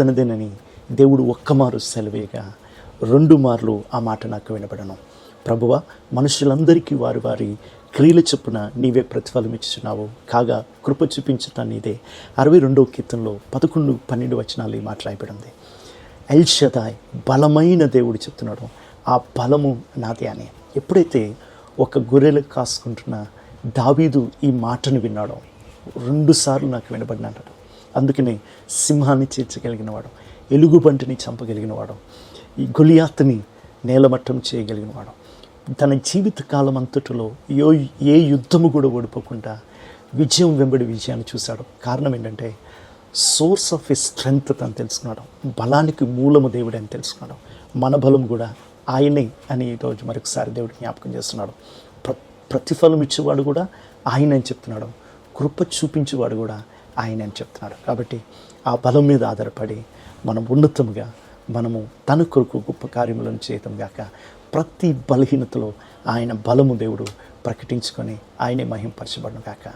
తనదేనని దేవుడు ఒక్కమారు సెలవేగా రెండు మార్లు ఆ మాట నాకు వినబడను. ప్రభువ మనుషులందరికీ వారి వారి క్రియల చొప్పున నీవే ప్రతిఫలం ఇచ్చుచున్నావు. కాగా కృప చూపించటం నీదే. అరవై రెండో కీర్తనలో పదకొండు పన్నెండు వచనాలు ఈ ఎల్షదాయ్ బలమైన దేవుడు చెప్తున్నాడు. ఆ బలము నాదే అని. ఎప్పుడైతే ఒక గొర్రెలు కాసుకుంటున్న దావీదు ఈ మాటను విన్నాడో రెండుసార్లు నాకు వినబడినాడు అందుకనే సింహాన్ని చేర్చగలిగిన వాడు ఎలుగుబంటిని చంపగలిగిన వాడు ఈ గొలియాత్ని నేలమట్టం చేయగలిగిన వాడు తన జీవిత కాలం అంతటిలో ఏ ఏ యుద్ధము కూడా ఓడిపోకుండా విజయం వెంబడి విజయాన్ని చూశాడు. కారణం ఏంటంటే సోర్స్ ఆఫ్ ఎ స్ట్రెంగ్త్ తను తెలుసుకున్నాడు. బలానికి మూలము దేవుడే అని తెలుసుకున్నాడు. మన బలం కూడా ఆయనే అని ఈరోజు మరొకసారి దేవుడు జ్ఞాపకం చేస్తున్నాడు. ప్ర ప్రతిఫలం ఇచ్చేవాడు కూడా ఆయన అని చెప్తున్నాడు. కృప చూపించేవాడు కూడా ఆయన అని చెప్తున్నాడు కాబట్టి ఆ బలం మీద ఆధారపడి మనం ఉన్నతంగా మనము తన కొరకు గొప్ప కార్యములను చేయటం గాక ప్రతి బలహీనతలో ఆయన బలము దేవుడు ప్రకటించుకొని ఆయనే మహింపరచబడను గాక.